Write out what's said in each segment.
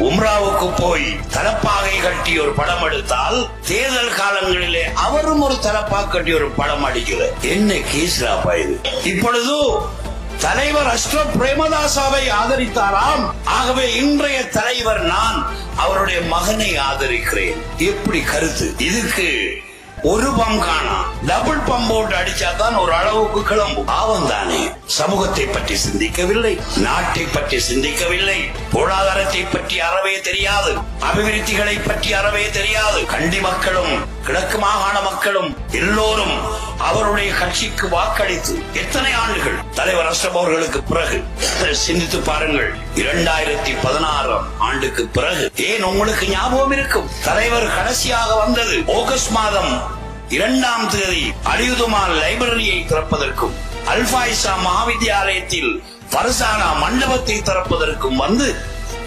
உம்ராவுக்கு போய் தலப்பாகை கட்டி ஒரு படம் எடுத்தால் தேர்தல் காலங்களிலே அவரும் ஒரு தலப்பா கட்டி ஒரு படம் அடிக்கிறார். என்ன கேஸ்லாப்பா இது? இப்பொழுது தலைவர் அஷ்ட பிரேமதாசாவை ஆதரித்தாராம். ஆகவே இன்றைய தலைவர் நான் அவருடைய மகனை ஆதரிக்கிறேன். எப்படி கருத்து? இதுக்கு ஒரு பம் காணா. டபுள் பம்ப் போட்டு அடிச்சாதான் ஒரு அளவுக்கு கிளம்பும். பாவம் தானே. சமூகத்தை பற்றி சிந்திக்கவில்லை. நாட்டை பற்றி சிந்திக்கவில்லை. பொருளாதாரத்தை பற்றி அறவே தெரியாது. அபிவிருத்திகளை பற்றி அறவே தெரியாது. கண்டி மக்களும் கிழக்கு மாகாண மக்களும் எல்லோரும் அவருடைய கட்சிக்கு வாக்களித்து எத்தனை ஆண்டுகள்? தலைவர் அஷ்ரப் அவர்களுக்கு பிறகு. சிந்தித்து பாருங்கள். இரண்டாயிரத்தி பதினாறாம் ஆண்டுக்கு பிறகு. ஏன் உங்களுக்கு ஞாபகம் இருக்கும்? தலைவர் கடைசியாக வந்தது. ஆகஸ்ட் மாதம் இரண்டாம் தேதி அலியுதுமால் லைப்ரரியை திறப்பதற்கும் அல்பாய்சா மகாவித்யாலயத்தில் பரசானா மண்டபத்தை திறப்பதற்கும் வந்து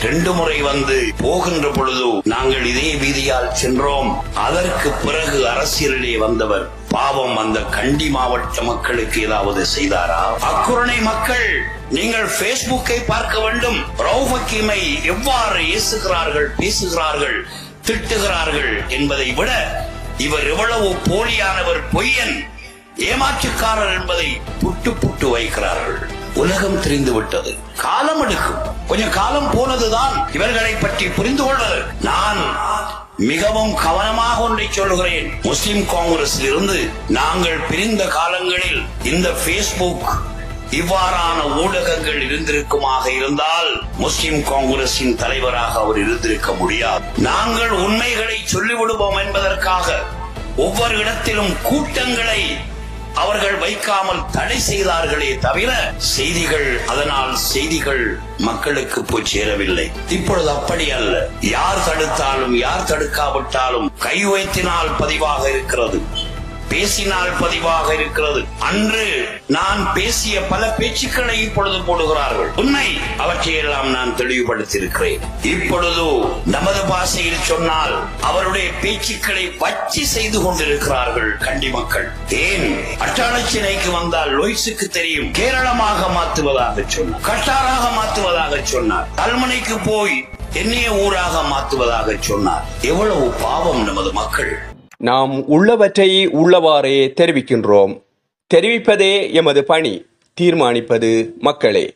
ரெண்டு முறை வந்து போகின்ற பொழுது நாங்கள் இதே வீதியால் சென்றோம். அதற்கு பிறகு அரசியலிலே வந்தவர் பாவம் அந்த கண்டி மாவட்ட மக்களுக்கு ஏதாவது செய்தாரா? அக்குரணை மக்கள் நீங்கள் பேஸ்புக்கை பார்க்க வேண்டும். ரவுஃப் எவ்வாறு ஏசுகிறார்கள் பேசுகிறார்கள் திட்டுகிறார்கள் என்பதை விட இவர் எவ்வளவு போலியானவர் பொய்யன் ஏமாற்றுக்காரர் என்பதை புட்டு புட்டு வைக்கிறார்கள். உலகம் தெரிந்து விட்டது காலம் எடுக்கும். கொஞ்சம் காலம் போனதுதான் இவர்களை பற்றி புரிந்து கொள்வது நான் மிகவும் கவனமாக ஒன்றை சொல்கிறேன் முஸ்லிம் காங்கிரஸில் இருந்து நாங்கள் பிரிந்த காலங்களில் இந்த பேஸ்புக் இவ்வாறான ஊடகங்கள் இருந்திருக்குமாக இருந்தால் முஸ்லிம் காங்கிரசின் தலைவராக அவர் இருந்திருக்க முடியாது. நாங்கள் உண்மைகளை சொல்லிவிடுவோம் என்பதற்காக ஒவ்வொரு இடத்திலும் கூட்டங்களை அவர்கள் வைக்காமல் தடை செய்தார்களே தவிர செய்திகள் அதனால் செய்திகள் மக்களுக்கு போய் சேரவில்லை. இப்பொழுது அப்படி அல்ல. யார் தடுத்தாலும் யார் தடுக்காவிட்டாலும் கை வைத்தினால் பதிவாக இருக்கிறது. பேசினால் பதிவாக இருக்கிறது. அன்று நான் பேசிய பல பேச்சுக்களை இப்பொழுது போடுகிறார்கள். உண்மை அவற்றையெல்லாம் நான் தெளிவுபடுத்தியிருக்கிறேன். இப்பொழுது நமது பாசையில் சொன்னால் அவருடைய பேச்சுக்களை வச்சு செய்து கொண்டிருக்கிறார்கள் கண்டி மக்கள். ஏன்? அட்டாளச்சினைக்கு வந்தால் லோய்ஸுக்கு தெரியும். கேரளமாக மாற்றுவதாக சொன்னார். கட்டாராக மாற்றுவதாக சொன்னார். கல்மனைக்கு போய் என்னைய ஊராக மாற்றுவதாக சொன்னார். எவ்வளவு பாவம் நமது மக்கள். நாம் உள்ளவற்றை உள்ளவாறே தெரிவிக்கின்றோம். தெரிவிப்பதே எமது பணி. தீர்மானிப்பது மக்களே.